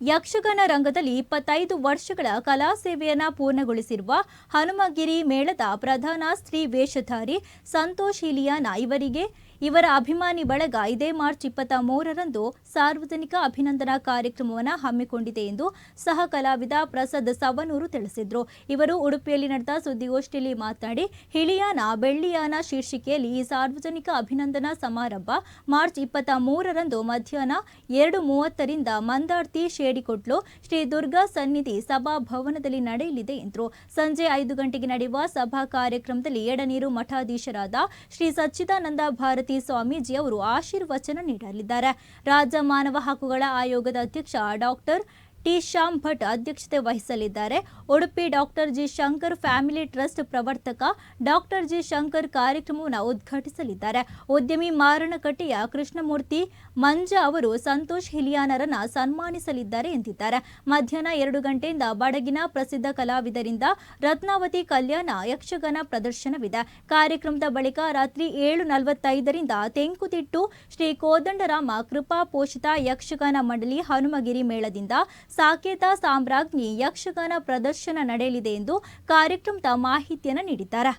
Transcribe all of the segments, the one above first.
ಯಕ್ಷಗಾನ ರಂಗದಲ್ಲಿ ಇಪ್ಪತ್ತೈದು ವರ್ಷಗಳ ಕಲಾ ಸೇವೆಯನ್ನು ಪೂರ್ಣಗೊಳಿಸಿರುವ ಹನುಮಗಿರಿ ಮೇಳದ ಪ್ರಧಾನ ಸ್ತ್ರೀ ವೇಷಧಾರಿ ಸಂತೋಷ್ ಹಿಲಿಯಾನ ಇವರಿಗೆ ಇವರ ಅಭಿಮಾನಿ ಬಳಗ ಇದೇ ಮಾರ್ಚ್ ಇಪ್ಪತ್ತ ಮೂರರಂದು ಸಾರ್ವಜನಿಕ ಅಭಿನಂದನಾ ಕಾರ್ಯಕ್ರಮವನ್ನು ಹಮ್ಮಿಕೊಂಡಿದೆ ಎಂದು ಸಹ ಕಲಾವಿದ ಪ್ರಸಾದ್ ಸವನೂರು ತಿಳಿಸಿದರು. ಇವರು ಉಡುಪಿಯಲ್ಲಿ ನಡೆದ ಸುದ್ದಿಗೋಷ್ಠಿಯಲ್ಲಿ ಮಾತನಾಡಿ, ಹಿಳಿಯಾನ ಬೆಳ್ಳಿಯಾನ ಶೀರ್ಷಿಕೆಯಲ್ಲಿ ಈ ಸಾರ್ವಜನಿಕ ಅಭಿನಂದನಾ ಸಮಾರಂಭ ಮಾರ್ಚ್ ಇಪ್ಪತ್ತ ಮೂರರಂದು ಮಧ್ಯಾಹ್ನ ಎರಡು ಮೂವತ್ತರಿಂದ ಮಂದಾರ್ತಿ ಶೇಡಿಕೊಟ್ಲು ಶ್ರೀ ದುರ್ಗಾ ಸನ್ನಿಧಿ ಸಭಾಭವನದಲ್ಲಿ ನಡೆಯಲಿದೆ ಎಂದರು. ಸಂಜೆ ಐದು ಗಂಟೆಗೆ ನಡೆಯುವ ಸಭಾ ಕಾರ್ಯಕ್ರಮದಲ್ಲಿ ಎಡನೀರು ಮಠಾಧೀಶರಾದ ಶ್ರೀ ಸಚ್ಚಿದಾನಂದ ಭಾರತಿ ಸ್ವಾಮೀಜಿ ಅವರು ಆಶೀರ್ವಚನ ನೀಡಲಿದ್ದಾರೆ. ರಾಜ್ಯ ಮಾನವ ಹಕ್ಕುಗಳ ಆಯೋಗದ ಅಧ್ಯಕ್ಷ ಡಾಕ್ಟರ್ ಟಿ ಶ್ಯಾಮ್ ಭಟ್ ಅಧ್ಯಕ್ಷತೆ ವಹಿಸಲಿದ್ದಾರೆ. Udupi doctor G Shankar family trust ಪ್ರವರ್ತಕ doctor G Shankar ಕಾರ್ಯಕ್ರಮವನ್ನು ಉದ್ಘಾಟಿಸಲಿದ್ದಾರೆ. ಉದ್ಯಮಿ ಮಾರಣಕಟ್ಟೆಯ ಕೃಷ್ಣಮೂರ್ತಿ ಮಂಜ ಅವರು ಸಂತೋಷ್ ಹಿಲಿಯಾನರನ್ನ ಸನ್ಮಾನಿಸಲಿದ್ದಾರೆ ಎಂದಿದ್ದಾರೆ. ಮಧ್ಯಾಹ್ನ ಎರಡು ಗಂಟೆಯಿಂದ ಬಡಗಿನ ಪ್ರಸಿದ್ಧ ಕಲಾವಿದರಿಂದ ರತ್ನಾವತಿ ಕಲ್ಯಾಣ ಯಕ್ಷಗಾನ ಪ್ರದರ್ಶನವಿದೆ. ಕಾರ್ಯಕ್ರಮದ ಬಳಿಕ ರಾತ್ರಿ ಏಳು ನಲವತ್ತೈದರಿಂದ ತೆಂಕುತಿಟ್ಟು ಶ್ರೀ ಕೋದಂಡರಾಮ ಕೃಪಾ ಪೋಷಿತ ಯಕ್ಷಗಾನ ಮಂಡಳಿ ಹನುಮಗಿರಿ ಮೇಳದಿಂದ ಸಾಕೇತ ಸಾಮ್ರಾಜ್ಞಿ ಯಕ್ಷಗಾನ ಪ್ರದರ್ಶನ ನಡೆಯಲಿದೆ ಎಂದು ಕಾರ್ಯಕ್ರಮದ ಮಾಹಿತಿಯನ್ನು ನೀಡಿದ್ದಾರೆ.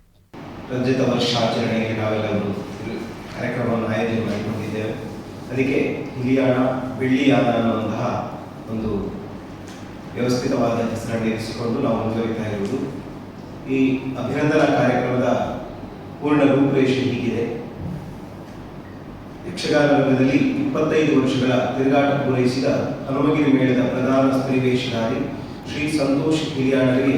ರಂಜಿತ ವರ್ಷಾಚರಣೆಗೆ ನಾವೆಲ್ಲರೂ ಕಾರ್ಯಕ್ರಮವನ್ನು ಆಯೋಜನೆ ಮಾಡಿಕೊಂಡಿದ್ದೇವೆ. ಅದಕ್ಕೆ ಹಿರಿಯಾಣ ಬೆಳ್ಳಿಯಾಣ ಅನ್ನುವಂತಹ ಒಂದು ವ್ಯವಸ್ಥಿತವಾದ ಹೆಸರನ್ನು ಇರಿಸಿಕೊಂಡು ನಾವು ಮುಂದುವರಿತಾ ಇರುವುದು. ಈ ಅಭಿನಂದನಾ ಕಾರ್ಯಕ್ರಮದ ಪೂರ್ಣ ರೂಪುರೇಷೆ ಹೀಗಿದೆ. ಯಕ್ಷಗಾನ ರಂಗದಲ್ಲಿ ಇಪ್ಪತ್ತೈದು ವರ್ಷಗಳ ತಿರುಗಾಟ ಪೂರೈಸಿದ ಹನುಮಗಿರಿ ಮೇಳದ ಪ್ರಧಾನ ಸ್ತ್ರೀ ವೇಷಧಾರಿ ಶ್ರೀ ಸಂತೋಷ್ ಹಿರಿಯಾಣರಿಗೆ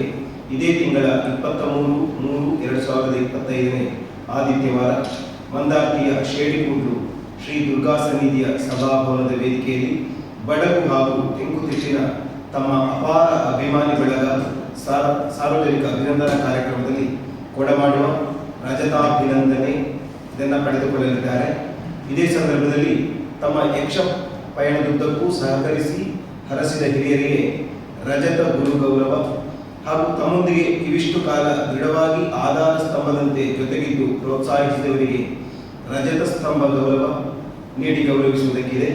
ಇದೇ ತಿಂಗಳ ಇಪ್ಪತ್ತ ಮೂರು ಮೂರು ಎರಡು ಸಾವಿರದ ಇಪ್ಪತ್ತೈದನೇ ಆದಿತ್ಯವಾರ ಮಂದಾರ್ತಿಯ ಶೇಡಿಕೂಡ್ಲು ಶ್ರೀ ದುರ್ಗಾ ಸನ್ನಿಧಿಯ ಸಭಾಭವನದ ವೇದಿಕೆಯಲ್ಲಿ ಬಡಗು ಹಾಗೂ ತೆಂಕುತಿಟ್ಟಿನ ತಮ್ಮ ಅಪಾರ ಅಭಿಮಾನಿ ಬಳಗ ಸಾರ್- ಸಾರ್ವಜನಿಕ ಅಭಿನಂದನಾ ಕಾರ್ಯಕ್ರಮದಲ್ಲಿ ಕೊಡಮಾಡುವ ರಜತಾಭಿನಂದನೆ ಇದನ್ನು ಪಡೆದುಕೊಳ್ಳಲಿದ್ದಾರೆ. ಇದೇ ಸಂದರ್ಭದಲ್ಲಿ ತಮ್ಮ ಯಕ್ಷ ಪಯಣದುದ್ದಕ್ಕೂ ಸಹಕರಿಸಿ ಹರಸಿದ ಹಿರಿಯರಿಗೆ ರಜತ ಗುರು ಗೌರವ ಹಾಗೂ ತಮ್ಮೊಂದಿಗೆ ಇವಿಷ್ಟು ಕಾಲ ದೃಢವಾಗಿ ಆಧಾರ ಸ್ತಂಭದಂತೆ ಜೊತೆಗಿದ್ದು ಪ್ರೋತ್ಸಾಹಿಸಿದವರಿಗೆ ರಜತ ಸ್ತಂಭ ಗೌರವ ನೀಡಿ ಗೌರವಿಸುವುದಕ್ಕಿದೆ.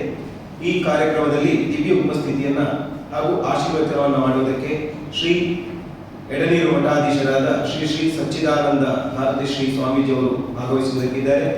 ಈ ಕಾರ್ಯಕ್ರಮದಲ್ಲಿ ದಿವ್ಯ ಉಪಸ್ಥಿತಿಯನ್ನು ಹಾಗೂ ಆಶೀರ್ವಚನವನ್ನು ಮಾಡುವುದಕ್ಕೆ ಶ್ರೀ ಎಡನೀರು ಮಠಾಧೀಶರಾದ ಶ್ರೀ ಶ್ರೀ ಸಚ್ಚಿದಾನಂದ ಭಾರತಿ ಶ್ರೀ ಸ್ವಾಮೀಜಿಯವರು ಭಾಗವಹಿಸುವುದಕ್ಕಿದ್ದಾರೆ.